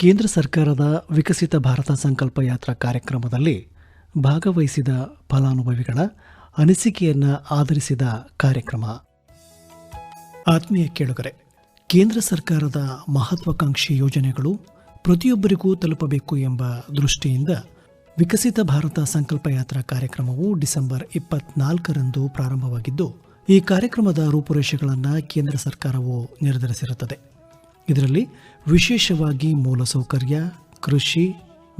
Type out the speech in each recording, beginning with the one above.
ಕೇಂದ್ರ ಸರ್ಕಾರದ ವಿಕಸಿತ ಭಾರತ ಸಂಕಲ್ಪ ಯಾತ್ರಾ ಕಾರ್ಯಕ್ರಮದಲ್ಲಿ ಭಾಗವಹಿಸಿದ ಫಲಾನುಭವಿಗಳ ಅನಿಸಿಕೆಯನ್ನು ಆಧರಿಸಿದ ಕಾರ್ಯಕ್ರಮ. ಆತ್ಮೀಯ ಕೇಳುಗರೆ, ಕೇಂದ್ರ ಸರ್ಕಾರದ ಮಹತ್ವಾಕಾಂಕ್ಷಿ ಯೋಜನೆಗಳು ಪ್ರತಿಯೊಬ್ಬರಿಗೂ ತಲುಪಬೇಕು ಎಂಬ ದೃಷ್ಟಿಯಿಂದ ವಿಕಸಿತ ಭಾರತ ಸಂಕಲ್ಪ ಯಾತ್ರಾ ಕಾರ್ಯಕ್ರಮವು ಡಿಸೆಂಬರ್ ಇಪ್ಪತ್ನಾಲ್ಕರಂದು ಪ್ರಾರಂಭವಾಗಿದ್ದು, ಈ ಕಾರ್ಯಕ್ರಮದ ರೂಪುರೇಷೆಗಳನ್ನು ಕೇಂದ್ರ ಸರ್ಕಾರವು ನಿರ್ಧರಿಸಿರುತ್ತದೆ. ಇದರಲ್ಲಿ ವಿಶೇಷವಾಗಿ ಮೂಲಸೌಕರ್ಯ ಕೃಷಿ,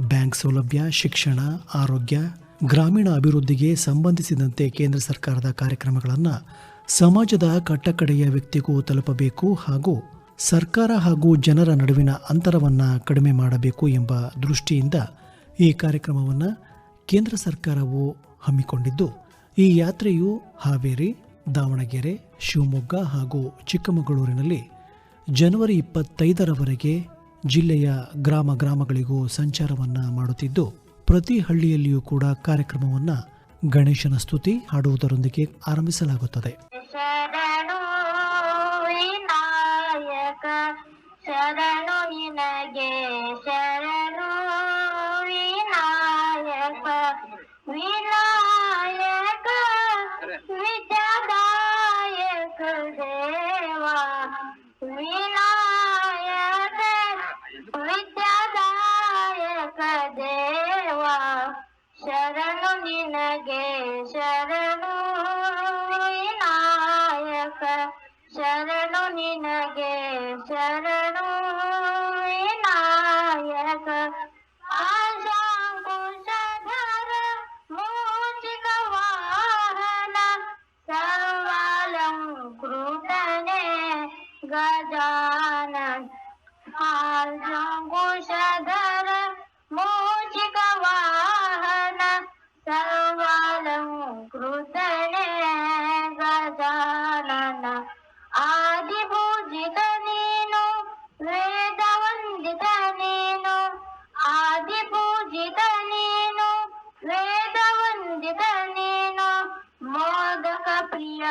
ಬ್ಯಾಂಕ್ ಸೌಲಭ್ಯ, ಶಿಕ್ಷಣ, ಆರೋಗ್ಯ, ಗ್ರಾಮೀಣ ಅಭಿವೃದ್ಧಿಗೆ ಸಂಬಂಧಿಸಿದಂತೆ ಕೇಂದ್ರ ಸರ್ಕಾರದ ಕಾರ್ಯಕ್ರಮಗಳನ್ನು ಸಮಾಜದ ಕಟ್ಟಕಡೆಯ ವ್ಯಕ್ತಿಗೂ ತಲುಪಬೇಕು ಹಾಗೂ ಸರ್ಕಾರ ಹಾಗೂ ಜನರ ನಡುವಿನ ಅಂತರವನ್ನು ಕಡಿಮೆ ಮಾಡಬೇಕು ಎಂಬ ದೃಷ್ಟಿಯಿಂದ ಈ ಕಾರ್ಯಕ್ರಮವನ್ನು ಕೇಂದ್ರ ಸರ್ಕಾರವು ಹಮ್ಮಿಕೊಂಡಿದ್ದು, ಈ ಯಾತ್ರೆಯು ಹಾವೇರಿ, ದಾವಣಗೆರೆ, ಶಿವಮೊಗ್ಗ ಹಾಗೂ ಚಿಕ್ಕಮಗಳೂರಿನಲ್ಲಿ ಜನವರಿ ಇಪ್ಪತ್ತೈದರವರೆಗೆ ಜಿಲ್ಲೆಯ ಗ್ರಾಮ ಗ್ರಾಮಗಳಿಗೂ ಸಂಚಾರವನ್ನು ಮಾಡುತ್ತಿದ್ದು, ಪ್ರತಿ ಹಳ್ಳಿಯಲ್ಲಿಯೂ ಕೂಡ ಕಾರ್ಯಕ್ರಮವನ್ನು ಗಣೇಶನ ಸ್ತುತಿ ಹಾಡುವುದರೊಂದಿಗೆ ಆರಂಭಿಸಲಾಗುತ್ತದೆ.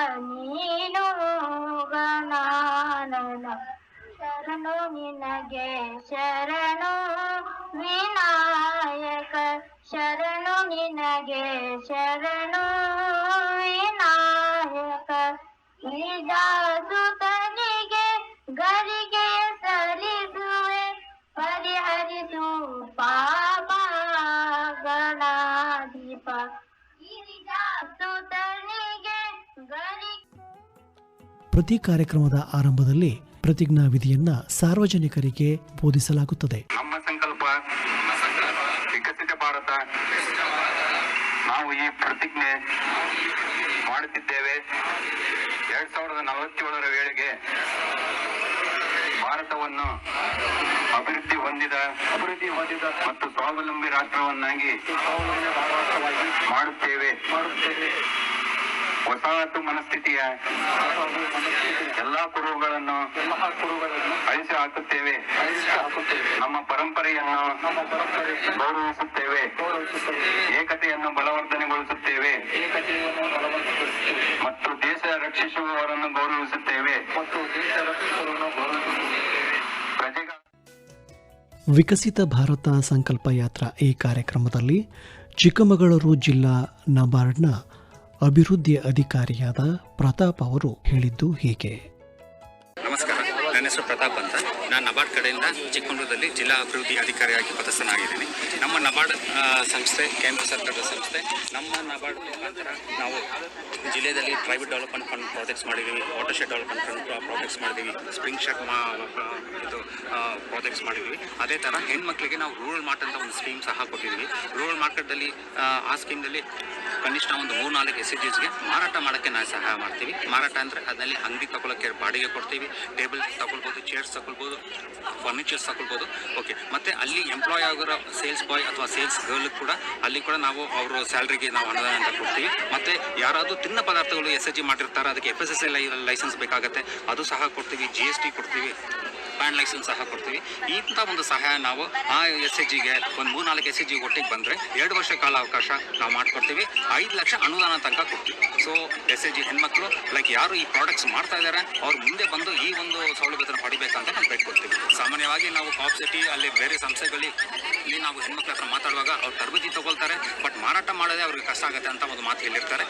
ನೀನು ಗಣಾನನ ಶರಣು ನಿನಗೆ ಶರಣು ವಿನಾಯಕ ಶರಣು ನಿನಗೆ ಶರಣು ವಿನಾಯಕ ನಿಜಾಸುತನಿಗೆ ಪ್ರತಿ ಕಾರ್ಯಕ್ರಮದ ಆರಂಭದಲ್ಲಿ ಪ್ರತಿಜ್ಞಾ ವಿಧಿಯನ್ನ ಸಾರ್ವಜನಿಕರಿಗೆ ಬೋಧಿಸಲಾಗುತ್ತದೆ. ನಮ್ಮ ಸಂಕಲ್ಪ ವಿಕಸಿತ ಭಾರತ. ನಾವು ಈ ಪ್ರತಿಜ್ಞೆ ಮಾಡುತ್ತಿದ್ದೇವೆ. ಎರಡ್ ಸಾವಿರದ ನಲವತ್ತೇಳರ ವೇಳೆಗೆ ಭಾರತವನ್ನು ಅಭಿವೃದ್ಧಿ ಹೊಂದಿದ ಅಭಿವೃದ್ಧಿ ಹೊಂದಿದ ಮತ್ತು ಸ್ವಾವಲಂಬಿ ರಾಷ್ಟ್ರವನ್ನಾಗಿ ಮಾಡುತ್ತೇವೆ. ವಸಾಹತು ಮನಸ್ಥಿತಿಯ ಎಲ್ಲಾ ಕುರುಗಳನ್ನು ಅಳಿಸಿ ಹಾಕುತ್ತೇವೆ. ನಮ್ಮ ಪರಂಪರೆಯನ್ನು ಗೌರವಿಸುತ್ತೇವೆ. ಏಕತೆಯನ್ನು ಬಲವರ್ಧನೆಗೊಳಿಸುತ್ತೇವೆ. ಮತ್ತು ದೇಶ ರಕ್ಷಿಸುವವರನ್ನು ಗೌರವಿಸುತ್ತೇವೆ. ವಿಕಸಿತ ಭಾರತ ಸಂಕಲ್ಪ ಯಾತ್ರಾ ಈ ಕಾರ್ಯಕ್ರಮದಲ್ಲಿ ಚಿಕ್ಕಮಗಳೂರು ಜಿಲ್ಲಾ ನಬಾರ್ಡ್ನ ಅಭಿವೃದ್ಧಿ ಅಧಿಕಾರಿಯಾದ ಪ್ರತಾಪ್ ಅವರು ಹೇಳಿದ್ದು ಹೀಗೆ. ಹೆಸರು ಪ್ರತಾಪ್ ಅಂತ. ನಾನು ನಬಾರ್ಡ್ ಕಡೆಯಿಂದ ಚಿಕ್ಕಮಗಳೂರಲ್ಲಿ ಜಿಲ್ಲಾ ಅಭಿವೃದ್ಧಿ ಅಧಿಕಾರಿಯಾಗಿ ಪದಸ್ಥನಾಗಿದ್ದೀನಿ. ನಮ್ಮ ನಬಾರ್ಡ್ ಸಂಸ್ಥೆ, ಕೇಂದ್ರ ಸರ್ಕಾರದ ಸಂಸ್ಥೆ, ನಮ್ಮ ನಬಾರ್ಡ್ ಮುಖಾಂತರ ನಾವು ಜಿಲ್ಲೆಯಲ್ಲಿ ಪ್ರೈವೇಟ್ ಡೆವಲಪ್ಮೆಂಟ್ ಫಂಡ್ ಪ್ರಾಜೆಕ್ಟ್ಸ್ ಮಾಡಿದ್ದೀವಿ watershed development fund projects ಮಾಡಿದ್ದೀವಿ ಸ್ಪ್ರಿಂಗ್ ಶೆಡ್ ಇದು ಪ್ರಾಜೆಕ್ಟ್ಸ್ ಮಾಡಿದ್ದೀವಿ ಅದೇ ಥರ ಹೆಣ್ಮಕ್ಳಿಗೆ ನಾವು ರೂರಲ್ ಮಾರ್ಟ್ ಅಂತ ಒಂದು ಸ್ಕೀಮ್ ಸಹ ಕೊಟ್ಟಿದ್ದೀವಿ ರೂರಲ್ ಮಾರ್ಕೆಟಲ್ಲಿ ಆ ಸ್ಕೀಮ್ನಲ್ಲಿ ಕನಿಷ್ಠ ಒಂದು ಮೂರು ನಾಲ್ಕು ಎಸ್ಗೆ ಮಾರಾಟ ಮಾಡೋಕ್ಕೆ ನಾವು ಸಹಾಯ ಮಾಡ್ತೀವಿ. ಮಾರಾಟ ಅಂದರೆ ಅದರಲ್ಲಿ ಅಂಗಡಿ ತಗೊಳ್ಳೋಕ್ಕೆ ಬಾಡಿಗೆ ಕೊಡ್ತೀವಿ ಟೇಬಲ್ ತಗೊಳ್ಬೋದು ಚೇರ್ಸ್ ತಗೊಳ್ಬೋದು ಫರ್ನಿಚರ್ಸ್ ತಗೊಳ್ಬೋದು. ಓಕೆ ಮತ್ತು ಅಲ್ಲಿ ಎಂಪ್ಲಾಯ್ ಆಗಿರೋ ಸೇಲ್ಸ್ ಬಾಯ್ ಅಥವಾ ಸೇಲ್ಸ್ ಗರ್ಲ್ ಕೂಡ ಅಲ್ಲಿ ಕೂಡ ನಾವು ಅವರು ಸ್ಯಾಲ್ರಿಗೆ ನಾವು ಅನುದಾನ ಅಂತ ಕೊಡ್ತೀವಿ. ಮತ್ತು ಯಾರಾದರೂ ತಿನ್ನ ಪದಾರ್ಥಗಳು ಎಸ್ ಎಚ್ ಜಿ ಮಾಡಿರ್ತಾರೆ, ಅದಕ್ಕೆ ಎಫ್ ಎಸ್ ಎಸ್ ಲೈಸೆನ್ಸ್ ಬೇಕಾಗುತ್ತೆ, ಅದು ಸಹ ಕೊಡ್ತೀವಿ ಜಿ ಎಸ್ ಟಿ ಕೊಡ್ತೀವಿ. ಪ್ಯಾನ್ ಲೈಸೆನ್ಸ್ ಸಹ ಕೊಡ್ತೀವಿ. ಇಂಥ ಒಂದು ಸಹಾಯ ನಾವು ಆ ಎಸ್ ಎಚ್ ಜಿಗೆ ಒಂದು ಮೂರು ನಾಲ್ಕು ಎಸ್ ಎಚ್ ಜಿ ಒಟ್ಟಿಗೆ ಬಂದರೆ ಎರಡು ವರ್ಷ ಕಾಲ ಅವಕಾಶ ನಾವು ಮಾಡಿಕೊಡ್ತೀವಿ. ಐದು ಲಕ್ಷ ಅನುದಾನ ತನಕ ಕೊಡ್ತೀವಿ. ಸೊ ಎಸ್ ಎಚ್ ಜಿ ಹೆಣ್ಮಕ್ಳು ಲೈಕ್ ಯಾರು ಈ ಪ್ರಾಡಕ್ಟ್ಸ್ ಮಾಡ್ತಾ ಇದ್ದಾರೆ ಅವ್ರು ಮುಂದೆ ಬಂದು ಈ ಒಂದು ಸೌಲಭ್ಯತನ ಪಡಿಬೇಕಂತ ನಾವು ಬೇಡ್ಕೊಡ್ತೀವಿ ಸಾಮಾನ್ಯವಾಗಿ ನಾವು ಕಾಪ್ ಸಿಟಿ ಅಲ್ಲಿ ಬೇರೆ ಸಂಸ್ಥೆಗಳಲ್ಲಿ ಇಲ್ಲಿ ನಾವು ಹೆಣ್ಮಕ್ಳ ಹತ್ರ ಮಾತಾಡುವಾಗ ಅವ್ರು ತರಬೇತಿ ತೊಗೊಳ್ತಾರೆ ಬಟ್ ಮಾರಾಟ ಮಾಡೋದೇ ಅವ್ರಿಗೆ ಕಷ್ಟ ಆಗುತ್ತೆ ಅಂತ ಒಂದು ಮಾತು ಹೇಳಿರ್ತಾರೆ.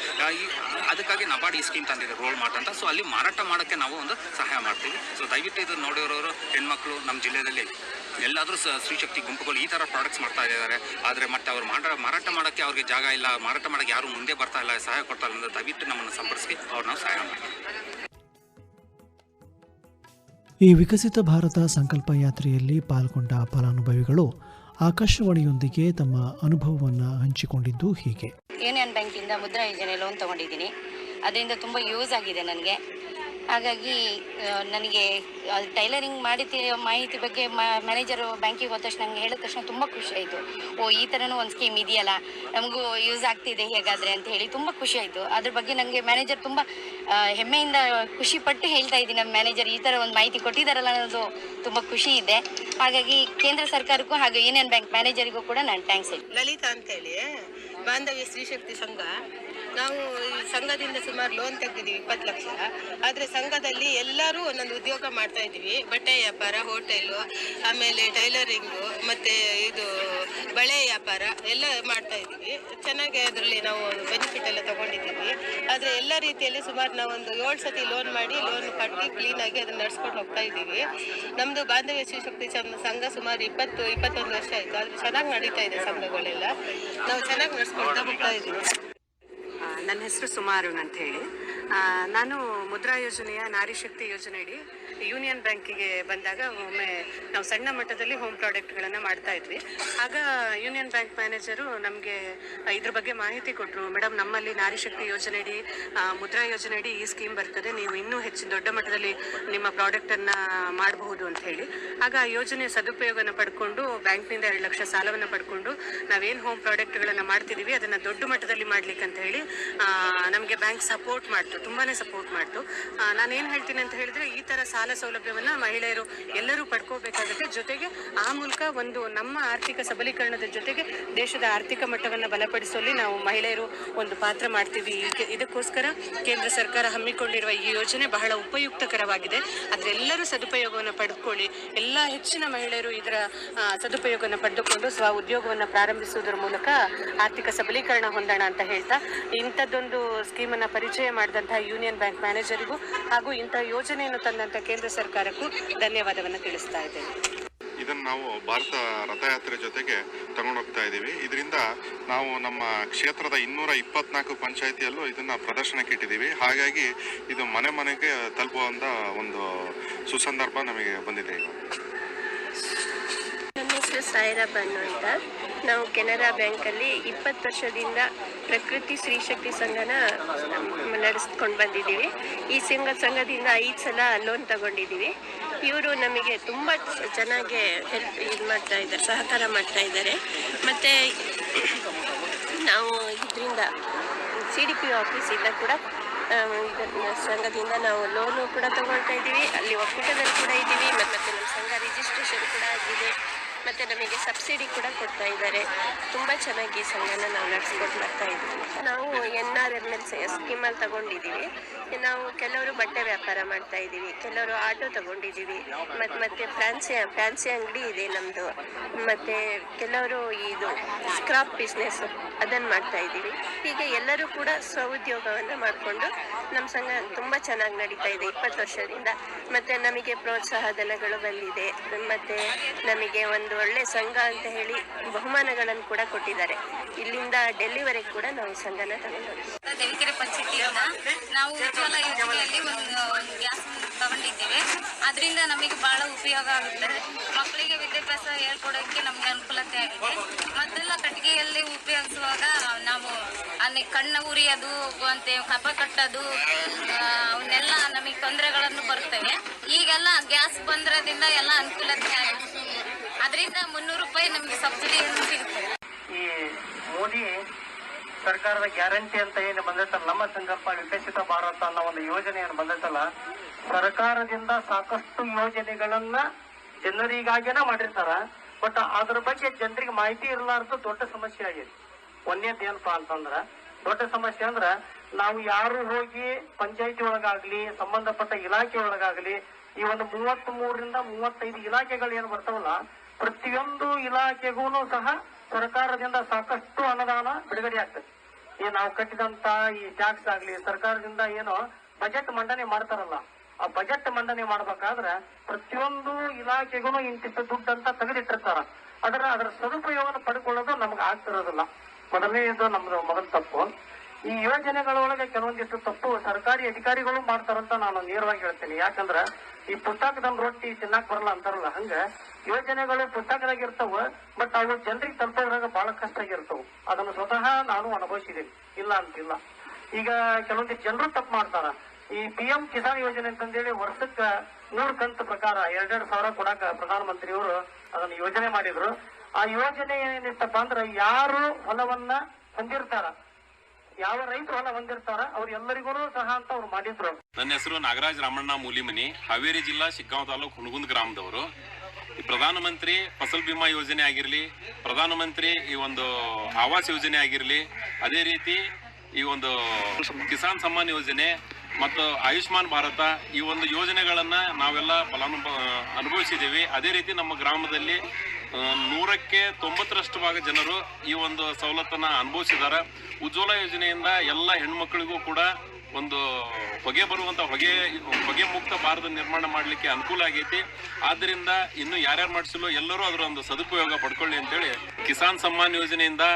ಅದಕ್ಕಾಗಿ ನಬಾರ್ಡ್ ಈ ಸ್ಕೀಮ್ ತಂದಿದೆ ರೋಲ್ ಮಾರ್ಟ್ ಅಂತ. ಸೊ ಅಲ್ಲಿ ಮಾರಾಟ ಮಾಡೋಕ್ಕೆ ನಾವು ಒಂದು ಸಹಾಯ ಮಾಡ್ತೀವಿ. ಸೊ ದಯವಿಟ್ಟು ಇದು ನೋಡಿರೋರು ಹೆಣ್ಮಕ್ಳು ನಮ್ಮ ಜಿಲ್ಲೆಯಲ್ಲಿ ಎಲ್ಲಾದರೂ ಸ್ತ್ರೀಶಕ್ತಿ ಗುಂಪುಗಳು ಈ ಥರ ಪ್ರಾಡಕ್ಟ್ಸ್ ಮಾಡ್ತಾ ಇದ್ದಾರೆ. ಆದರೆ ಮತ್ತೆ ಅವ್ರು ಮಾಡ ಮಾರಾಟ ಮಾಡೋಕ್ಕೆ ಅವ್ರಿಗೆ ಜಾಗ ಇಲ್ಲ. ಮಾರಾಟ ಮಾಡೋಕ್ಕೆ ಯಾರು ಮುಂದೆ ಬರ್ತಾ ಇಲ್ಲ. ಸಹಾಯ ಕೊಡ್ತಾ ಇಲ್ಲ ಅಂತ ದಯವಿಟ್ಟು ನಮ್ಮನ್ನು ಸಂಪರ್ಕಿಸಿ. ಅವ್ರನ್ನ ನಾವು ಸಹಾಯ ಮಾಡ್ತಾರೆ ಈ ವಿಕಸಿತ ಭಾರತ ಸಂಕಲ್ಪ ಯಾತ್ರೆಯಲ್ಲಿ ಪಾಲ್ಗೊಂಡ ಫಲಾನುಭವಿಗಳು ಆಕಾಶವಾಣಿಯೊಂದಿಗೆ ತಮ್ಮ ಅನುಭವವನ್ನು ಹಂಚಿಕೊಂಡಿದ್ದು ಹೀಗೆ. ಯೂನಿಯನ್ ಬ್ಯಾಂಕಿಂದ ಮುದ್ರಾ ಯೋಜನೆ ಲೋನ್ ತಗೊಂಡಿದ್ದೀನಿ. ಅದರಿಂದ ತುಂಬ ಯೂಸ್ ಆಗಿದೆ ನನಗೆ. ಹಾಗಾಗಿ ನನಗೆ ಟೈಲರಿಂಗ್ ಮಾಡಿದ ಮಾಹಿತಿ ಬಗ್ಗೆ ಮ್ಯಾನೇಜರು ಬ್ಯಾಂಕಿಗೆ ಹೋದ ತಕ್ಷಣ ನಂಗೆ ಹೇಳಿದ ತಕ್ಷಣ ತುಂಬ ಖುಷಿ ಆಯಿತು. ಓ, ಈ ಥರನೂ ಒಂದು ಸ್ಕೀಮ್ ಇದೆಯಲ್ಲ, ನಮಗೂ ಯೂಸ್ ಆಗ್ತಿದೆ ಹೇಗಾದರೆ ಅಂತ ಹೇಳಿ ತುಂಬ ಖುಷಿ ಆಯಿತು. ಅದ್ರ ಬಗ್ಗೆ ನನಗೆ ಮ್ಯಾನೇಜರ್ ತುಂಬ ಹೆಮ್ಮೆಯಿಂದ ಖುಷಿ ಪಟ್ಟು ಹೇಳ್ತಾ ಇದ್ದೀನಿ ನಮ್ಮ ಮ್ಯಾನೇಜರ್ ಈ ಥರ ಒಂದು ಮಾಹಿತಿ ಕೊಟ್ಟಿದ್ದಾರಲ್ಲ ಅನ್ನೋದು ತುಂಬ ಖುಷಿ ಇದೆ. ಹಾಗಾಗಿ ಕೇಂದ್ರ ಸರ್ಕಾರಕ್ಕೂ ಹಾಗೂ ಯೂನಿಯನ್ ಬ್ಯಾಂಕ್ ಮ್ಯಾನೇಜರಿಗೂ ಕೂಡ ನಾನು ಥ್ಯಾಂಕ್ಸ್ ಹೇಳಿ ಲಲಿತಾ ಅಂತೇಳಿ ಬಾಂಧವ್ಯ ಸ್ತ್ರೀಶಕ್ತಿ ಸಂಘ. ನಾವು ಈ ಸಂಘದಿಂದ ಸುಮಾರು ಲೋನ್ ತೆಗೆದಿದ್ದೀವಿ ಇಪ್ಪತ್ತು ಲಕ್ಷ. ಆದರೆ ಸಂಘದಲ್ಲಿ ಎಲ್ಲರೂ ಒಂದೊಂದು ಉದ್ಯೋಗ ಮಾಡ್ತಾ ಇದ್ದೀವಿ. ಬಟ್ಟೆ ವ್ಯಾಪಾರ ಹೋಟೆಲು ಆಮೇಲೆ ಟೈಲರಿಂಗು ಮತ್ತು ಇದು ಬಳೆ ವ್ಯಾಪಾರ ಎಲ್ಲ ಮಾಡ್ತಾ ಇದ್ದೀವಿ. ಚೆನ್ನಾಗಿ ಅದರಲ್ಲಿ ನಾವು ಬೆನಿಫಿಟ್ ಎಲ್ಲ ತಗೊಂಡಿದ್ದೀವಿ. ಆದರೆ ಎಲ್ಲ ರೀತಿಯಲ್ಲಿ ಸುಮಾರು ನಾವು ಒಂದು ಏಳು ಸತಿ ಲೋನ್ ಮಾಡಿ ಲೋನ್ ಕಟ್ಟಿ ಕ್ಲೀನಾಗಿ ಅದನ್ನು ನಡ್ಸ್ಕೊಂಡು ಹೋಗ್ತಾ ಇದ್ದೀವಿ. ನಮ್ಮದು ಬಾಂಧವ್ಯ ಶಿವಶಕ್ತಿ ಸಂಘ ಸುಮಾರು ಇಪ್ಪತ್ತು, ಇಪ್ಪತ್ತೊಂದು ವರ್ಷ ಆಯಿತು. ಆದರೆ ಚೆನ್ನಾಗಿ ನಡೀತಾ ಇದೆ ಸಂಘಗಳೆಲ್ಲ. ನಾವು ಚೆನ್ನಾಗಿ ನಡ್ಸ್ಕೊಳ್ತಾ ಹೋಗ್ತಾ ಇದ್ದೀವಿ. ನನ್ನ ಹೆಸರು ಸುಮಾರು ಅಂತ ಹೇಳಿ. ನಾನು ಮುದ್ರಾ ಯೋಜನೆಯ ನಾರಿ ಶಕ್ತಿ ಯೋಜನೆಯಡಿ ಯೂನಿಯನ್ ಬ್ಯಾಂಕಿಗೆ ಬಂದಾಗ ಒಮ್ಮೆ ನಾವು ಸಣ್ಣ ಮಟ್ಟದಲ್ಲಿ ಹೋಮ್ ಪ್ರಾಡಕ್ಟ್ಗಳನ್ನು ಮಾಡ್ತಾ ಇದ್ವಿ. ಆಗ ಯೂನಿಯನ್ ಬ್ಯಾಂಕ್ ಮ್ಯಾನೇಜರು ನಮಗೆ ಇದ್ರ ಬಗ್ಗೆ ಮಾಹಿತಿ ಕೊಟ್ಟರು ಮೇಡಮ್ ನಮ್ಮಲ್ಲಿ ನಾರಿ ಶಕ್ತಿ ಯೋಜನೆ ಅಡಿ ಮುದ್ರಾ ಯೋಜನೆಯಡಿ ಈ ಸ್ಕೀಮ್ ಬರ್ತದೆ. ನೀವು ಇನ್ನೂ ಹೆಚ್ಚು ದೊಡ್ಡ ಮಟ್ಟದಲ್ಲಿ ನಿಮ್ಮ ಪ್ರಾಡಕ್ಟನ್ನು ಮಾಡಬಹುದು ಅಂತ ಹೇಳಿ. ಆಗ ಆ ಯೋಜನೆಯ ಸದುಪಯೋಗನ ಪಡ್ಕೊಂಡು, ಬ್ಯಾಂಕ್ನಿಂದ ಎರಡು ಲಕ್ಷ ಸಾಲವನ್ನು ಪಡ್ಕೊಂಡು ನಾವೇನು ಹೋಮ್ ಪ್ರಾಡಕ್ಟ್ಗಳನ್ನು ಮಾಡ್ತಿದ್ದೀವಿ ಅದನ್ನು ದೊಡ್ಡ ಮಟ್ಟದಲ್ಲಿ ಮಾಡ್ಲಿಕ್ಕೆ ಅಂತ ಹೇಳಿ ನಮಗೆ ಬ್ಯಾಂಕ್ ಸಪೋರ್ಟ್ ಮಾಡ್ತು. ತುಂಬಾ ಸಪೋರ್ಟ್ ಮಾಡ್ತು. ನಾನು ಏನು ಹೇಳ್ತೀನಿ ಅಂತ ಹೇಳಿದ್ರೆ, ಈ ಥರ ಸಾಲ ಸೌಲಭ್ಯವನ್ನು ಮಹಿಳೆಯರು ಎಲ್ಲರೂ ಪಡ್ಕೋಬೇಕಾಗುತ್ತೆ. ಜೊತೆಗೆ ಆ ಮೂಲಕ ಒಂದು ನಮ್ಮ ಆರ್ಥಿಕ ಸಬಲೀಕರಣದ ಜೊತೆಗೆ ದೇಶದ ಆರ್ಥಿಕ ಮಟ್ಟವನ್ನು ಬಲಪಡಿಸುವಲ್ಲಿ ನಾವು ಮಹಿಳೆಯರು ಒಂದು ಪಾತ್ರ ಮಾಡ್ತೀವಿ. ಇದಕ್ಕೋಸ್ಕರ ಕೇಂದ್ರ ಸರ್ಕಾರ ಹಮ್ಮಿಕೊಂಡಿರುವ ಈ ಯೋಜನೆ ಬಹಳ ಉಪಯುಕ್ತಕರವಾಗಿದೆ. ಅದರೆಲ್ಲರೂ ಸದುಪಯೋಗವನ್ನು ಪಡ್ಕೊಳ್ಳಿ. ಎಲ್ಲ ಹೆಚ್ಚಿನ ಮಹಿಳೆಯರು ಇದರ ಸದುಪಯೋಗವನ್ನು ಪಡೆದುಕೊಂಡು ಸ್ವ ಉದ್ಯೋಗವನ್ನು ಪ್ರಾರಂಭಿಸುವುದರ ಮೂಲಕ ಆರ್ಥಿಕ ಸಬಲೀಕರಣ ಹೊಂದೋಣ ಅಂತ ಹೇಳ್ತಾ, ಇಂಥದ್ದೊಂದು ಸ್ಕೀಮನ್ನು ಪರಿಚಯ ಮಾಡಿದಂತಹ ಯೂನಿಯನ್ ಬ್ಯಾಂಕ್ ಮ್ಯಾನೇಜರಿಗೂ ಹಾಗೂ ಇಂಥ ಯೋಜನೆಯನ್ನು ತಂದಂಥ ಕೇಂದ್ರ ಸರ್ಕಾರಕ್ಕೂ ಧನ್ಯವಾದವನ್ನು ತಿಳಿಸ್ತಾ ಇದ್ದೇನೆ. ಇದನ್ನು ನಾವು ಭಾರತ ರಥಯಾತ್ರೆ ಜೊತೆಗೆ ತಗೊಂಡೋಗ್ತಾ ಇದ್ದೀವಿ ಇದರಿಂದ ನಾವು ನಮ್ಮ ಕ್ಷೇತ್ರದ ಇನ್ನೂರ ಇಪ್ಪತ್ನಾಲ್ಕು ಪಂಚಾಯಿತಿಯಲ್ಲೂ ಇದನ್ನು ಪ್ರದರ್ಶನಕ್ಕೆ ಇಟ್ಟಿದ್ದೀವಿ ಹಾಗಾಗಿ ಇದು ಮನೆ ಮನೆಗೆ ತಲುಪುವಂಥ ಒಂದು ಸುಸಂದರ್ಭ ನಮಗೆ ಬಂದಿದೆ ಈಗ ನನ್ನ ಹೆಸರು ಸಾಯಿರಾ ಬನ್ನು ಅಂತ. ನಾವು ಕೆನರಾ ಬ್ಯಾಂಕಲ್ಲಿ ಇಪ್ಪತ್ತು ವರ್ಷದಿಂದ ಪ್ರಕೃತಿ ಸ್ತ್ರೀಶಕ್ತಿ ಸಂಘನ ನಡೆಸ್ಕೊಂಡು ಬಂದಿದ್ದೀವಿ. ಈ ಸಂಘ ಸಂಘದಿಂದ ಐದು ಸಲ ಲೋನ್ ತಗೊಂಡಿದ್ದೀವಿ. ಇವರು ನಮಗೆ ತುಂಬ ಚೆನ್ನಾಗಿ ಹೆಲ್ಪ್ ಇದು ಮಾಡ್ತಾ ಇದ್ದಾರೆ, ಸಹಕಾರ ಮಾಡ್ತಾ ಇದ್ದಾರೆ. ಮತ್ತು ನಾವು ಇದರಿಂದ ಸಿ ಡಿ ಪಿ ಆಫೀಸಿಂದ ಕೂಡ ಸಂಘದಿಂದ ನಾವು ಲೋನು ಕೂಡ ತಗೊಳ್ತಾ ಇದ್ದೀವಿ. ಅಲ್ಲಿ ಒಕ್ಕೂಟದಲ್ಲಿ ಕೂಡ ಇದ್ದೀವಿ. ಮತ್ತೆ ನಮ್ಮ ಸಂಘ ರಿಜಿಸ್ಟ್ರೇಷನ್ ಕೂಡ ಆಗಿದೆ. ಮತ್ತು ನಮಗೆ ಸಬ್ಸಿಡಿ ಕೂಡ ಕೊಡ್ತಾ ಇದ್ದಾರೆ. ತುಂಬ ಚೆನ್ನಾಗಿ ಈ ಸಂಘನ ನಾವು ನಡೆಸ್ಕೊಂಡು ಬರ್ತಾ ಇದ್ದೀವಿ. ನಾವು ಎನ್ ಆರ್ ಎಂ ಎಲ್ ಸ್ಕೀಮಲ್ಲಿ ತಗೊಂಡಿದ್ದೀವಿ. ನಾವು ಕೆಲವರು ಬಟ್ಟೆ ವ್ಯಾಪಾರ ಮಾಡ್ತಾ ಇದ್ದೀವಿ, ಕೆಲವರು ಆಟೋ ತಗೊಂಡಿದ್ದೀವಿ ಮತ್ತು ಮತ್ತೆ ಫ್ಯಾನ್ಸಿ ಫ್ಯಾನ್ಸಿ ಅಂಗಡಿ ಇದೆ ನಮ್ಮದು ಮತ್ತು ಕೆಲವರು ಇದು ಸ್ಕ್ರಾಪ್ ಬಿಸ್ನೆಸ್ ಅದನ್ನು ಮಾಡ್ತಾ ಇದ್ದೀವಿ. ಹೀಗೆ ಎಲ್ಲರೂ ಕೂಡ ಸ್ವಉದ್ಯೋಗವನ್ನು ಮಾಡಿಕೊಂಡು ನಮ್ಮ ಸಂಘ ತುಂಬ ಚೆನ್ನಾಗಿ ನಡೀತಾ ಇದೆ ಇಪ್ಪತ್ತು ವರ್ಷದಿಂದ. ಮತ್ತೆ ನಮಗೆ ಪ್ರೋತ್ಸಾಹ ಧನಗಳು ಬಂದಿದೆ. ಮತ್ತು ನಮಗೆ ಒಂದು ಒಳ್ಳೆ ಸಂಘ ಅಂತ ಹೇಳಿ ಬಹುಮಾನಗಳನ್ನು ಕೂಡ ಕೊಟ್ಟಿದ್ದಾರೆ. ಇಲ್ಲಿಂದ ಡೆಲ್ಲಿವರೆಗೆ ಕೂಡ ನಾವು ಸಂಘನ ಪಂಚಾಯತಿಯಿಂದ ನಾವು ಒಂದು ಒಂದು ಗ್ಯಾಸ್ ತಗೊಂಡಿದ್ದೇವೆ. ಅದರಿಂದ ನಮಗೆ ಬಹಳ ಉಪಯೋಗ ಆಗುತ್ತೆ. ಮಕ್ಕಳಿಗೆ ವಿದ್ಯಾಭ್ಯಾಸ ಹೇಳ್ಕೊಡೋಕೆ ನಮ್ಗೆ ಅನುಕೂಲತೆ ಆಗಿದೆ ಮೊದಲೆಲ್ಲ ಕಟ್ಟಿಗೆಯಲ್ಲಿ ಉಪಯೋಗಿಸುವಾಗ ನಾವು ಅಲ್ಲಿ ಕಣ್ಣ ಉರಿಯೋದು, ಮತ್ತೆ ಕಪ ಕಟ್ಟೋದು ಅವನ್ನೆಲ್ಲ ನಮಗೆ ತೊಂದರೆಗಳನ್ನು ಬರ್ತವೆ ಸಬ್ಸಿಡಿ ಸಿಗುತ್ತೆ ಈ ಮೋದಿ ಸರ್ಕಾರದ ಗ್ಯಾರಂಟಿ ಅಂತ ಏನು ಬಂದೈತಲ್ಲ ನಮ್ಮ ಸಂಕಲ್ಪ ವಿಕಸಿತ ಭಾರತ ಅನ್ನೋ ಒಂದು ಯೋಜನೆ ಏನು ಬಂದೈತಲ್ಲ ಸರ್ಕಾರದಿಂದ ಸಾಕಷ್ಟು ಯೋಜನೆಗಳನ್ನ ಜನರಿಗಾಗಿನ ಮಾಡಿರ್ತಾರ. ಬಟ್ ಅದ್ರ ಬಗ್ಗೆ ಜನರಿಗೆ ಮಾಹಿತಿ ಇರಲಾರ್ದು ದೊಡ್ಡ ಸಮಸ್ಯೆ ಆಗಿದೆ ಒಂದೇದ್ ಏನಪ್ಪಾ ಅಂತಂದ್ರ, ದೊಡ್ಡ ಸಮಸ್ಯೆ ಅಂದ್ರ ನಾವು ಯಾರು ಹೋಗಿ ಪಂಚಾಯತಿ ಒಳಗಾಗ್ಲಿ, ಸಂಬಂಧಪಟ್ಟ ಇಲಾಖೆ ಒಳಗಾಗ್ಲಿ, ಈ ಒಂದು ಮೂವತ್ತ್ ಮೂರರಿಂದ ಮೂವತ್ತೈದು ಇಲಾಖೆಗಳು ಏನು ಬರ್ತಾವಲ್ಲ ಪ್ರತಿಯೊಂದು ಇಲಾಖೆಗೂ ಸಹ ಸರ್ಕಾರದಿಂದ ಸಾಕಷ್ಟು ಅನುದಾನ ಬಿಡುಗಡೆ ಆಗ್ತದೆ. ಈ ನಾವು ಕಟ್ಟಿದಂತ ಈ ಟ್ಯಾಕ್ಸ್ ಆಗ್ಲಿ, ಸರ್ಕಾರದಿಂದ ಏನು ಬಜೆಟ್ ಮಂಡನೆ ಮಾಡ್ತಾರಲ್ಲ, ಆ ಬಜೆಟ್ ಮಂಡನೆ ಮಾಡ್ಬೇಕಾದ್ರೆ ಪ್ರತಿಯೊಂದು ಇಲಾಖೆಗೂ ಇಂತಿಷ್ಟು ದುಡ್ಡು ಅಂತ ತೆಗೆದಿಟ್ಟಿರ್ತಾರ. ಅದರ ಅದರ ಸದುಪಯೋಗವನ್ನು ಪಡ್ಕೊಳ್ಳೋದು ನಮ್ಗೆ ಆಗ್ತಿರೋದಿಲ್ಲ ಮೊದಲನೇದು ನಮ್ದು ಮೊದಲ ತಪ್ಪು. ಈ ಯೋಜನೆಗಳೊಳಗೆ ಕೆಲವೊಂದಿಷ್ಟು ತಪ್ಪು ಸರ್ಕಾರಿ ಅಧಿಕಾರಿಗಳು ಮಾಡ್ತಾರಂತ ನಾನು ನೇರವಾಗಿ ಹೇಳ್ತೀನಿ. ಯಾಕಂದ್ರೆ ಈ ಪುಸ್ತಕದ ರೊಟ್ಟಿ ತಿನ್ನಕ್ ಬರಲ್ಲ ಅಂತಾರಲ್ಲ, ಹಂಗ ಯೋಜನೆಗಳು ಪುಸ್ತಕದಾಗಿರ್ತಾವ ಬಟ್ ಅವು ಜನರಿಗೆ ತಲುಪೋದ್ರಾಗ ಬಹಳ ಕಷ್ಟ ಆಗಿರ್ತಾವ. ಅದನ್ನು ಸ್ವತಃ ನಾನು ಅನುಭವಿಸಿದ್ದೀನಿ ಇಲ್ಲ ಅಂತಿಲ್ಲ. ಈಗ ಕೆಲವೊಂದಿಷ್ಟು ಜನರು ತಪ್ಪು ಮಾಡ್ತಾರ. ಈ ಪಿ ಎಂ ಕಿಸಾನ್ ಯೋಜನೆ ಅಂತಂದೇಳಿ ವರ್ಷಕ್ಕ ನೂರು ಕಂತು ಪ್ರಕಾರ ಎರಡೆರಡು ಸಾವಿರ ಕೊಡಾಕ ಪ್ರಧಾನಮಂತ್ರಿಯವರು ಅದನ್ನು ಯೋಜನೆ ಮಾಡಿದ್ರು. ಆ ಯೋಜನೆ ಏನಿತ್ತಪ್ಪ ಅಂದ್ರೆ ಯಾರು ಹೊಲವನ್ನ ಹೊಂದಿರ್ತಾರ? ಯಾವ ರೈತರು ಹೊಲ ಹೊಂದಿರ್ತಾರ? ಅವ್ರ ಎಲ್ಲರಿಗೂ ಸಹ ಅಂತ ಅವ್ರು ಮಾಡಿದ್ರು. ನನ್ನ ಹೆಸರು ನಾಗರಾಜ್ ರಾಮಣ್ಣ ಮೂಲಿಮನಿ. ಹಾವೇರಿ ಜಿಲ್ಲಾ ಶಿಗ್ಗಾಂವ್ ತಾಲೂಕ್ ಹುಣಗುಂದ್ ಗ್ರಾಮದವರು. ಈ ಪ್ರಧಾನಮಂತ್ರಿ ಫಸಲ್ ಬಿಮಾ ಯೋಜನೆ ಆಗಿರಲಿ, ಪ್ರಧಾನಮಂತ್ರಿ ಈ ಒಂದು ಆವಾಸ್ ಯೋಜನೆ ಆಗಿರಲಿ, ಅದೇ ರೀತಿ ಈ ಒಂದು ಕಿಸಾನ್ ಸಮ್ಮಾನ್ ಯೋಜನೆ ಮತ್ತು ಆಯುಷ್ಮಾನ್ ಭಾರತ ಈ ಒಂದು ಯೋಜನೆಗಳನ್ನು ನಾವೆಲ್ಲ ಫಲಾನುಭ, ಅನುಭವಿಸಿದ್ದೀವಿ. ಅದೇ ರೀತಿ ನಮ್ಮ ಗ್ರಾಮದಲ್ಲಿ ನೂರಕ್ಕೆ ತೊಂಬತ್ತರಷ್ಟು ಭಾಗ ಜನರು ಈ ಒಂದು ಸವಲತ್ತನ್ನು ಅನುಭವಿಸಿದ್ದಾರೆ. ಉಜ್ವಲ ಯೋಜನೆಯಿಂದ ಎಲ್ಲ ಹೆಣ್ಮಕ್ಳಿಗೂ ಕೂಡ ಒಂದು ಹೊಗೆ ಬರುವಂತ ಹೊಗೆ ಹೊಗೆ ಮುಕ್ತ ಭಾರತ ನಿರ್ಮಾಣ ಮಾಡಲಿಕ್ಕೆ ಅನುಕೂಲ ಆಗೈತಿ. ಆದ್ದರಿಂದ ಇನ್ನು ಯಾರ್ಯಾರು ಮಾಡಿಸಲು ಎಲ್ಲರೂ ಅದರ ಒಂದು ಸದುಪಯೋಗ ಪಡ್ಕೊಳ್ಳಿ ಅಂತೇಳಿ ಕಿಸಾನ್ ಸಮ್ಮಾನ್ ಯೋಜನೆಯಿಂದ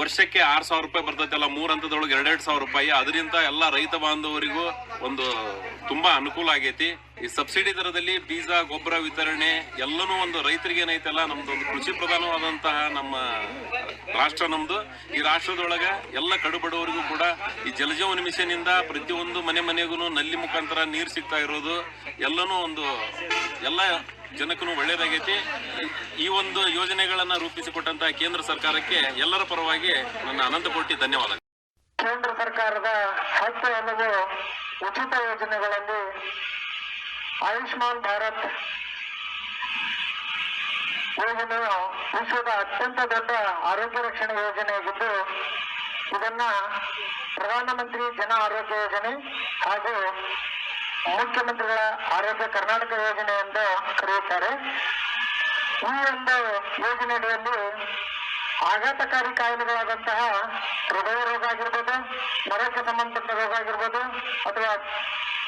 ವರ್ಷಕ್ಕೆ ಆರ್ ಸಾವಿರ ರೂಪಾಯಿ ಬರ್ತೈತಲ್ಲ ಮೂರು ಹಂತದೊಳಗೆ ಎರಡೆರಡು ಸಾವಿರ ರೂಪಾಯಿ. ಅದರಿಂದ ಎಲ್ಲ ರೈತ ಬಾಂಧವರಿಗೂ ಒಂದು ತುಂಬಾ ಅನುಕೂಲ ಆಗೈತಿ. ಈ ಸಬ್ಸಿಡಿ ದರದಲ್ಲಿ ಬೀಜ, ಗೊಬ್ಬರ ವಿತರಣೆ ಎಲ್ಲನೂ ಒಂದು ರೈತರಿಗೆ ಏನೈತಲ್ಲ ನಮ್ದು ಒಂದು ಕೃಷಿ ಪ್ರಧಾನವಾದಂತಹ ನಮ್ಮ ರಾಷ್ಟ್ರ ನಮ್ದು. ಈ ರಾಷ್ಟ್ರದೊಳಗ ಎಲ್ಲ ಕಡುಬಡವರಿಗೂ ಕೂಡ ಈ ಜಲಜೀವನ ಮಿಷನ್ ಇಂದ ಪ್ರತಿಯೊಂದು ಮನೆ ಮನೆಗೂ ನಲ್ಲಿ ಮುಖಾಂತರ ನೀರು ಸಿಗ್ತಾ ಇರೋದು ಎಲ್ಲನೂ ಒಂದು, ಎಲ್ಲ ಜನಕ್ಕೂ ಒಳ್ಳೇದಾಗೈತಿ. ಈ ಒಂದು ಯೋಜನೆಗಳನ್ನ ರೂಪಿಸಿಕೊಟ್ಟಂತ ಕೇಂದ್ರ ಸರ್ಕಾರಕ್ಕೆ ಎಲ್ಲರ ಪರವಾಗಿ ನನ್ನ ಅನಂತ ಕೋಟಿ ಧನ್ಯವಾದ ಕೇಂದ್ರ ಸರ್ಕಾರದ ಹತ್ತು ಉಚಿತ ಯೋಜನೆಗಳಲ್ಲಿ ಆಯುಷ್ಮಾನ್ ಭಾರತ್ ಯೋಜನೆಯು ವಿಶ್ವದ ಅತ್ಯಂತ ದೊಡ್ಡ ಆರೋಗ್ಯ ರಕ್ಷಣೆ ಯೋಜನೆಯಾಗಿದ್ದು, ಇದನ್ನ ಪ್ರಧಾನಮಂತ್ರಿ ಜನ ಆರೋಗ್ಯ ಯೋಜನೆ ಹಾಗೂ ಮುಖ್ಯಮಂತ್ರಿಗಳ ಆರೋಗ್ಯ ಕರ್ನಾಟಕ ಯೋಜನೆ ಎಂದು ಕರೆಯುತ್ತಾರೆ. ಈ ಒಂದು ಯೋಜನೆಯಲ್ಲಿ ಆಘಾತಕಾರಿ ಕಾಯಿಲೆಗಳಾದಂತಹ ಹೃದಯ ರೋಗ ಆಗಿರ್ಬೋದು ನರಕ್ಕೆ ಸಂಬಂಧಪಟ್ಟ ರೋಗ ಆಗಿರ್ಬೋದು, ಅಥವಾ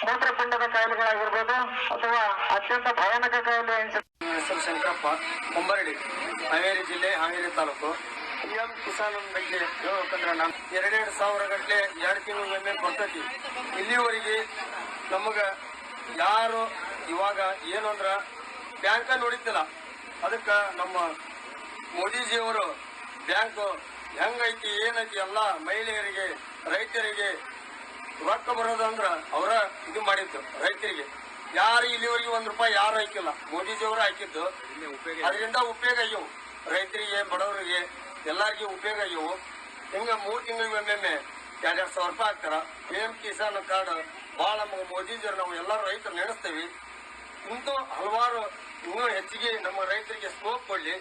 ಮೂತ್ರಪಿಂಡದ ಕಾಯಿಲೆಗಳಾಗಿರ್ಬೋದು, ಅಥವಾ ಅತ್ಯಂತ ಭಯಾನಕ ಕಾಯಿಲೆ ಹೆಸರು ಶಂಕರಪ್ಪ ಕೊಂಬರಡಿ ಹಾವೇರಿ ಜಿಲ್ಲೆ, ಹಾವೇರಿ ತಾಲೂಕು. ಪಿಎಂ ಕಿಸಾನ್ ಬಗ್ಗೆ ಹೇಳ್ಬೇಕಂದ್ರೆ ನಾನು ಎರಡೆರಡು ಸಾವಿರ ಗಂಟೆ ಎರಡು ತಿಂಗಳಿಗೊಮ್ಮೆ ಕೊಡ್ತೈತಿ ಇಲ್ಲಿವರೆಗೆ ನಮಗ ಯಾರು ಇವಾಗ ಏನು ಅಂದ್ರೆ ಬ್ಯಾಂಕ ನೋಡಿದ್ದಿಲ್ಲ. ಅದಕ್ಕೆ ನಮ್ಮ ಮೋದಿಜಿಯವರು ಬ್ಯಾಂಕು ಹೆಂಗೈತಿ, ಏನೈತಿ ಎಲ್ಲ ಮಹಿಳೆಯರಿಗೆ, ರೈತರಿಗೆ ರೊಕ್ಕ ಬರೋದಂದ್ರ ಅವರ ಇದು ಮಾಡಿದ್ದು ರೈತರಿಗೆ. ಯಾರು ಇಲ್ಲಿವರೆಗೆ ಒಂದ್ ರೂಪಾಯಿ ಯಾರು ಹಾಕಿಲ್ಲ. ಮೋದಿಜಿಯವರು ಹಾಕಿದ್ದು. ಅದರಿಂದ ಉಪಯೋಗ ಆಗ್ಯವು ರೈತರಿಗೆ ಬಡವರಿಗೆ ಎಲ್ಲರಿಗೂ ಉಪಯೋಗ ಆಗ್ಯವು ಹಿಂಗ ಮೂರ್ ತಿಂಗಳಿಗೆ ಒಮ್ಮೆ ಎರಡ್ ಸಾವಿರ ರೂಪಾಯಿ ಹಾಕ್ತಾರ ಪಿ ಎಂ ಕಿಸಾನ್ ಕಾರ್ಡ್ ಬಹಳ ಮೋದಿಜಿಯವ್ರು ನಾವು ಎಲ್ಲರೂ ರೈತರು ನೆನೆಸ್ತೇವೆ. ಇಂದು ಹಲವಾರು ಇನ್ನೂ ಹೆಚ್ಚಿಗೆ ನಮ್ಮ ರೈತರಿಗೆ ಸ್ಕೋಪ್ ಕೊಡ್ಲಿ.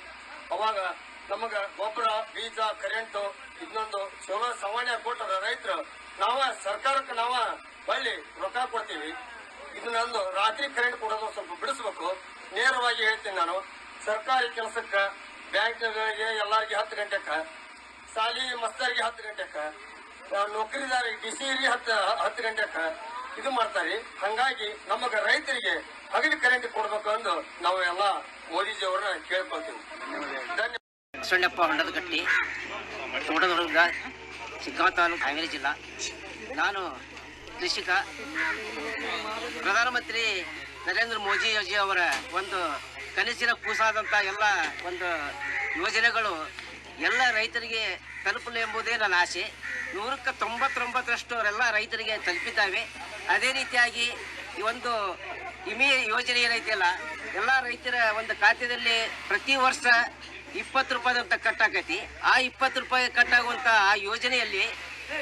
ಅವಾಗ ನಮಗ ಗೊಬ್ಬರ ಬೀಜ ಕರೆಂಟು ಇನ್ನೊಂದು ಚಲೋ ಸವಾಣ್ಯ ಕೊಟ್ಟರ ರೈತರು. ನಾವ ಸರ್ಕಾರಕ್ಕೆ ನಾವ ಬಳ್ಳಿ ರೊಕ್ಕ ಕೊಡ್ತೀವಿ. ಇದನ್ನೊಂದು ರಾತ್ರಿ ಕರೆಂಟ್ ಕೊಡೋದು ಸ್ವಲ್ಪ ಬಿಡಿಸ್ಬೇಕು. ನೇರವಾಗಿ ಹೇಳ್ತೀನಿ ನಾನು. ಸರ್ಕಾರಿ ಕೆಲಸಕ್ಕ ಬ್ಯಾಂಕ್ಗಳಿಗೆ ಎಲ್ಲಾರ್ಗೆ ಹತ್ತು ಗಂಟೆಕ ಸಾಲಿ ಮಸ್ತರಿಗೆ ಹತ್ತು ಗಂಟೆಕ ಆ, ಡಿ ಸಿ ಹತ್ತು ಹತ್ತು ಗಂಟೆಕ ಇದು ಮಾಡ್ತಾರೆ. ಹಂಗಾಗಿ ನಮಗ ರೈತರಿಗೆ ಹಗಲಿ ಕರೆಂಟ್ ಕೊಡ್ಬೇಕು ಅಂದು ನಾವು ಎಲ್ಲ ಮೋದಿಜಿ ಅವ್ರನ್ನ ಕೇಳ್ಕೊಳ್ತೀವಿ ಸಣ್ಣಪ್ಪ ಹೊಂಡದ ಹೊಂಡದಗಟ್ಟಿ ತೋಟದೊಳಗ ಶಿಗ್ಗಾಂವ್ ತಾಲೂಕು ಹಾವೇರಿ ಜಿಲ್ಲಾ. ನಾನು ಕೃಷಿಕ. ಪ್ರಧಾನಮಂತ್ರಿ ನರೇಂದ್ರ ಮೋದಿ ಯೋಜಿ ಅವರ ಒಂದು ಕನಸಿನ ಕೂಸಾದಂಥ ಎಲ್ಲ ಒಂದು ಯೋಜನೆಗಳು ಎಲ್ಲ ರೈತರಿಗೆ ತಲುಪಲು ಎಂಬುದೇ ನನ್ನ ಆಸೆ. ನೂರಕ್ಕೆ ತೊಂಬತ್ತೊಂಬತ್ತರಷ್ಟು ಅವರೆಲ್ಲ ರೈತರಿಗೆ ತಲುಪಿದ್ದಾವೆ. ಅದೇ ರೀತಿಯಾಗಿ ಈ ಒಂದು ವಿಮೆ ಯೋಜನೆ ಏನೈತಿಲ್ಲ, ಎಲ್ಲ ರೈತರ ಒಂದು ಖಾತೆಯಲ್ಲಿ ಪ್ರತಿ ವರ್ಷ ಇಪ್ಪತ್ತು ರೂಪಾಯಿ ಅಂತ ಕಟ್ ಆಕೈತಿ ಆ ಇಪ್ಪತ್ತು ರೂಪಾಯಿ ಕಟ್ ಆಗುವಂತ ಆ ಯೋಜನೆಯಲ್ಲಿ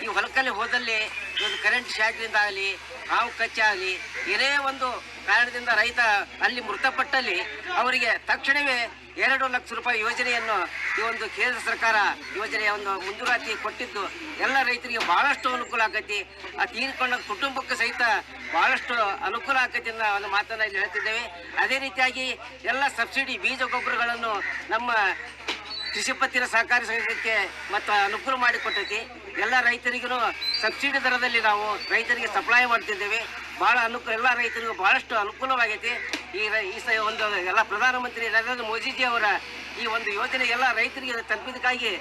ಈ ಹೊಲಕಲ್ಲಿ ಹೋದಲ್ಲಿ ಒಂದು ಕರೆಂಟ್ ಶಾಕ್ರಿಂದ ಆಗಲಿ, ಹಾವು ಕಚ್ಚ ಆಗಲಿ, ಏನೇ ಒಂದು ಕಾರಣದಿಂದ ರೈತ ಅಲ್ಲಿ ಮೃತಪಟ್ಟಲ್ಲಿ ಅವರಿಗೆ ತಕ್ಷಣವೇ ಎರಡು ಲಕ್ಷ ರೂಪಾಯಿ ಯೋಜನೆಯನ್ನು ಈ ಒಂದು ಕೇಂದ್ರ ಸರ್ಕಾರ ಯೋಜನೆಯ ಒಂದು ಮುಂಜೂರಾತಿ ಕೊಟ್ಟಿದ್ದು, ಎಲ್ಲ ರೈತರಿಗೆ ಬಹಳಷ್ಟು ಅನುಕೂಲ ಆಗೈತಿ ಆ ತೀರ್ಕೊಂಡ ಕುಟುಂಬಕ್ಕೆ ಸಹಿತ ಬಹಳಷ್ಟು ಅನುಕೂಲ ಆಗೈತಿ ಅನ್ನೋ ಒಂದು ಮಾತನ್ನ ಇಲ್ಲಿ ಹೇಳ್ತಿದ್ದೇವೆ. ಅದೇ ರೀತಿಯಾಗಿ ಎಲ್ಲ ಸಬ್ಸಿಡಿ ಬೀಜ ಗೊಬ್ಬರಗಳನ್ನು ನಮ್ಮ ಕೃಷಿ ಪತ್ತಿನ ಸಹಕಾರಿ ಸಂಘಕ್ಕೆ ಮತ್ತು ಅನುಕೂಲ ಮಾಡಿಕೊಟ್ಟೈತಿ. ಎಲ್ಲ ರೈತರಿಗೂ ಸಬ್ಸಿಡಿ ದರದಲ್ಲಿ ನಾವು ರೈತರಿಗೆ ಸಪ್ಲೈ ಮಾಡ್ತಿದ್ದೇವೆ. ಬಹಳ ಅನುಕೂಲ ಎಲ್ಲ ರೈತರಿಗೂ ಬಹಳಷ್ಟು ಅನುಕೂಲವಾಗೈತಿ. ಈ ಈ ಸ, ಒಂದು ಎಲ್ಲ ಪ್ರಧಾನಮಂತ್ರಿ ನರೇಂದ್ರ ಮೋದಿಜಿ ಅವರ ಈ ಒಂದು ಯೋಜನೆ ಎಲ್ಲ ರೈತರಿಗೆ ತಲುಪಿದಕ್ಕಾಗಿ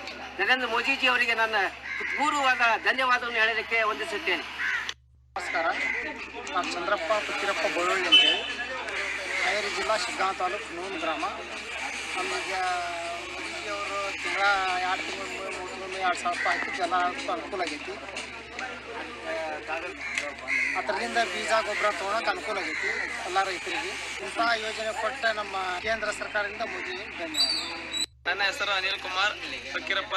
ನರೇಂದ್ರ ಮೋದಿಜಿ ಅವರಿಗೆ ನನ್ನ ಪೂರ್ವವಾದ ಧನ್ಯವಾದವನ್ನು ಹೇಳಲಿಕ್ಕೆ ವಂದಿಸುತ್ತೇನೆ. ನಮಸ್ಕಾರ. ನಾನು ಚಂದ್ರಪ್ಪ ಪುತ್ತಿರಪ್ಪ ಬೋಳೊಳ್ಳಿ ಅಂತೇಳಿ. ಹಾವೇರಿ ಜಿಲ್ಲಾ ಶಿಗ್ಗಾಂ ತಾಲೂಕು ನೂನ್ ಗ್ರಾಮ. ನಮಗೆ ಮೋದಿಜಿಯವರು ತಿಂಗಳ, ಎರಡು ತಿಂಗಳು ಎರಡು ಸಾವಿರ ರೂಪಾಯಿ ಹಾಕಿ ಜನ ಅನುಕೂಲ ಆಗೈತಿ. ಅದರಿಂದ ಬೀಜ, ಗೊಬ್ಬರ ತೊಗೊಳಕ್ಕೆ ಅನುಕೂಲ ಆಗೈತಿ ಎಲ್ಲ ರೈತರಿಗೆ. ಇಂತಹ ಯೋಜನೆ ಕೊಟ್ಟ ನಮ್ಮ ಕೇಂದ್ರ ಸರ್ಕಾರದಿಂದ ಮೋದಿ ಧನ್ಯವಾದ. ನನ್ನ ಹೆಸರು ಅನಿಲ್ ಕುಮಾರ್, ಫಕೀರಪ್ಪ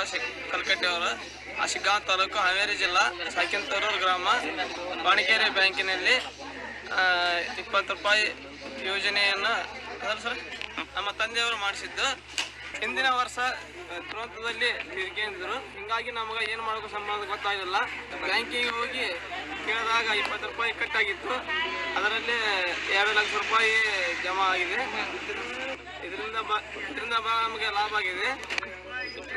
ಕಲ್ಕಟ್ಟೆ ಅವರು. ಶಿಗ್ಗಾಂವ್ ತಾಲೂಕು ಹಾವೇರಿ ಜಿಲ್ಲಾ, ಸಾಕಿಂತರೂರು ಗ್ರಾಮ ವಾಣಿಕೇರಿ ಬ್ಯಾಂಕಿನಲ್ಲಿ ಇಪ್ಪತ್ತು ರೂಪಾಯಿ ಯೋಜನೆಯನ್ನು ಸರ್, ನಮ್ಮ ತಂದೆಯವರು ಮಾಡಿಸಿದ್ದು. ಹಿಂದಿನ ವರ್ಷ ದುರಂತದಲ್ಲಿ ನಿರ್ಗೇಂದ್ರು ಹಿಂಗಾಗಿ ನಮಗೆ ಏನು ಮಾಡೋಕೆ ಸಂಬಂಧ ಗೊತ್ತಾಗಿಲ್ಲ. ಬ್ಯಾಂಕಿಗೆ ಹೋಗಿ ಕೇಳಿದಾಗ ಇಪ್ಪತ್ತು ರೂಪಾಯಿ ಕಟ್ಟಾಗಿತ್ತು. ಅದರಲ್ಲಿ ಎರಡು ಲಕ್ಷ ರೂಪಾಯಿ ಜಮಾ ಆಗಿದೆ. ಇದರಿಂದ ಬ, ಇದರಿಂದ ಭಾಳ ನಮಗೆ ಲಾಭ ಆಗಿದೆ.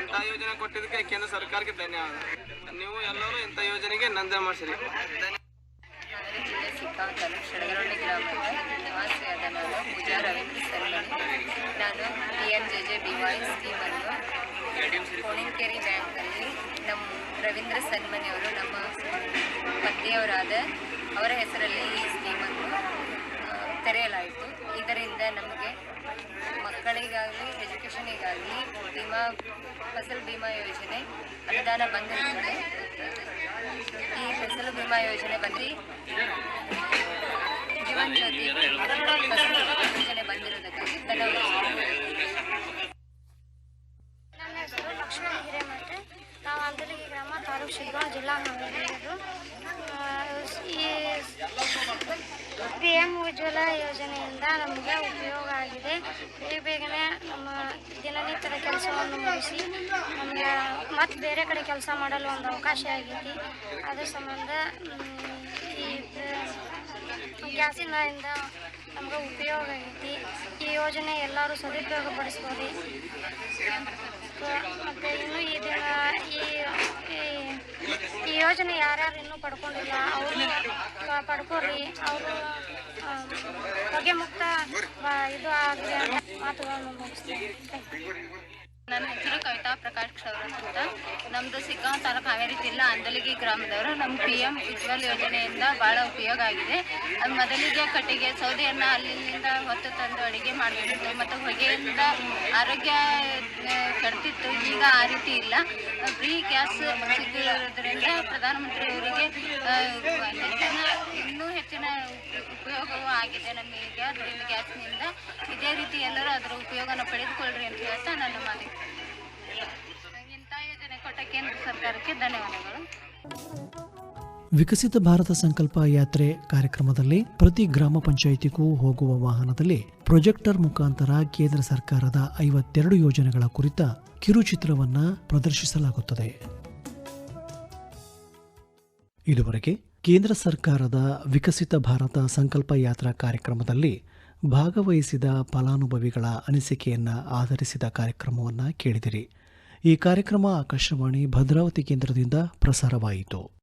ಇಂಥ ಯೋಜನೆ ಕೊಟ್ಟಿದ್ದಕ್ಕೆ ಕೇಂದ್ರ ಸರ್ಕಾರಕ್ಕೆ ಧನ್ಯವಾದ. ನೀವು ಎಲ್ಲರೂ ಇಂಥ ಯೋಜನೆಗೆ ನಂದೆ ಮಾಡಿಸಿರಿ. ಜಿಲ್ಲೆ ಸಿಕ್ಕಾಂವ್ ತಾಲೂಕು ಗ್ರಾಮದ ನಿವಾಸಿಯಾದ ನಾನು ಪೂಜಾ ರವೀಂದ್ರ ಸರ್ಮನಿ ನಾನು P M J J B Y ಸ್ಕೀಮನ್ನು Koninkeri ಬ್ಯಾಂಕಲ್ಲಿ ನಮ್ಮ ರವೀಂದ್ರ ಸನ್ಮನಿಯವರು ನಮ್ಮ ಪತ್ನಿಯವರಾದ ಅವರ ಹೆಸರಲ್ಲಿ ಈ ಸ್ಕೀಮನ್ನು ತೆರೆಯಲಾಯಿತು ಇದರಿಂದ ನಮಗೆ ಮಕ್ಕಳಿಗಾಗಲಿ ಎಜುಕೇಷನಿಗಾಗಲಿ ವಿಮಾ ಫಸಲ್ ಬಿಮಾ ಯೋಜನೆ ಅನುದಾನ ಬಂದಿರುತ್ತದೆ ಈ ಫಸಲು ಬಿಮಾ ಯೋಜನೆ ಬಂದು ಜೀವನ್ ಜ್ಯೋತಿ ಯೋಜನೆ ಬಂದಿರೋದಕ್ಕಾಗಿ ನನ್ನ ಹೆಸರು ಲಕ್ಷ್ಮಣ ಹಿರೇಮಠ. ಗ್ರಾಮ ತಾಲೂಕು ಶಿಗ್ಗಾಂವ್ ಜಿಲ್ಲಾ ಪಿ ಎಂ ಉಜ್ವಲ ಯೋಜನೆಯಿಂದ ನಮಗೆ ಉಪಯೋಗ ಆಗಿದೆ. ಬೇಗ ಬೇಗನೆ ನಮ್ಮ ದಿನನಿತ್ಯದ ಕೆಲಸವನ್ನು ಮುಗಿಸಿ, ನಮಗೆ ಮತ್ತೆ ಬೇರೆ ಕಡೆ ಕೆಲಸ ಮಾಡಲು ಒಂದು ಅವಕಾಶ ಆಗೈತಿ. ಅದ್ರ ಸಂಬಂಧ ಈ ಗ್ಯಾಸಿನಿಂದ ನಮ್ಗೆ ಉಪಯೋಗ ಐತಿ ಈ ಯೋಜನೆ ಎಲ್ಲರೂ ಸದುಪಯೋಗ ಪಡಿಸ್ಬೋದು. ಮತ್ತು ಇನ್ನು ಈ ದಿನ ಈ ಈ- ಯೋಜನೆ ಯಾರ್ಯಾರು ಇನ್ನೂ ಪಡ್ಕೊಂಡಿಲ್ಲ. ಅವರು ಪಡ್ಕೋರಿ ಅವರು ಹೊಗೆ ಮುಕ್ತ ಇದು ಆಗಲಿ ಅಂತ ಮಾತುಗಳನ್ನು ಮುಗಿಸ್ತೀನಿ. ನನ್ನ ಹೆಸರು ಕವಿತಾ ಪ್ರಕಾಶ್ ಕ್ಷೌರ ಅಂತ. ನಮ್ಮದು ಸಿಗ್ಗಾಂವ್ ತಾಲೂಕು ಹಾವೇರಿ ಜಿಲ್ಲಾ ಅಂದಲಗಿ ಗ್ರಾಮದವರು. ನಮ್ಮ ಪಿ ಎಂ ಉಜ್ವಲ್ ಯೋಜನೆಯಿಂದ ಭಾಳ ಉಪಯೋಗ ಆಗಿದೆ. ಅದು ಮೊದಲಿಗೆ ಕಟ್ಟಿಗೆ ಸೌದೆಯನ್ನು ಅಲ್ಲಿಂದ ಹೊತ್ತು ತಂದು ಅಡುಗೆ ಮಾಡಬೇಕಿತ್ತು ಮತ್ತು ಹೊಗೆಯಿಂದ ಆರೋಗ್ಯ ಕೆಡ್ತಿತ್ತು. ಈಗ ಆ ರೀತಿ ಇಲ್ಲ. ಫ್ರೀ ಗ್ಯಾಸ್ ಸಿಕ್ಕಿರೋದ್ರಿಂದ ಪ್ರಧಾನಮಂತ್ರಿ ಅವರಿಗೆ ಹೆಚ್ಚಿನ, ಇನ್ನೂ ಹೆಚ್ಚಿನ ಉಪಯೋಗವೂ ಆಗಿದೆ ನಮಗೆ. ಗ್ಯಾಸ್, ಗ್ಯಾಸ್ನಿಂದ ಇದೇ ರೀತಿ ಎಲ್ಲರೂ ಅದರ ಉಪಯೋಗನ ಪಡೆದುಕೊಳ್ಳ್ರಿ ಅಂತ ಹೇಳ್ತಾ ನನ್ನ ವಿಕಸಿತ ಭಾರತ ಸಂಕಲ್ಪ ಯಾತ್ರೆ ಕಾರ್ಯಕ್ರಮದಲ್ಲಿ ಪ್ರತಿ ಗ್ರಾಮ ಪಂಚಾಯಿತಿಗೂ ಹೋಗುವ ವಾಹನದಲ್ಲಿ ಪ್ರೊಜೆಕ್ಟರ್ ಮುಖಾಂತರ ಕೇಂದ್ರ ಸರ್ಕಾರದ ಐವತ್ತೆರಡು ಯೋಜನೆಗಳ ಕುರಿತ ಕಿರುಚಿತ್ರವನ್ನ ಪ್ರದರ್ಶಿಸಲಾಗುತ್ತದೆ. ಇದುವರೆಗೆ ಕೇಂದ್ರ ಸರ್ಕಾರದ ವಿಕಸಿತ ಭಾರತ ಸಂಕಲ್ಪ ಯಾತ್ರಾ ಕಾರ್ಯಕ್ರಮದಲ್ಲಿ ಭಾಗವಹಿಸಿದ ಫಲಾನುಭವಿಗಳ ಅನಿಸಿಕೆಯನ್ನು ಆಧರಿಸಿದ ಕಾರ್ಯಕ್ರಮವನ್ನು ಕೇಳಿದಿರಿ. ಈ ಕಾರ್ಯಕ್ರಮ ಆಕಾಶವಾಣಿ, ಭದ್ರಾವತಿ ಕೇಂದ್ರದಿಂದ ಪ್ರಸಾರವಾಯಿತು.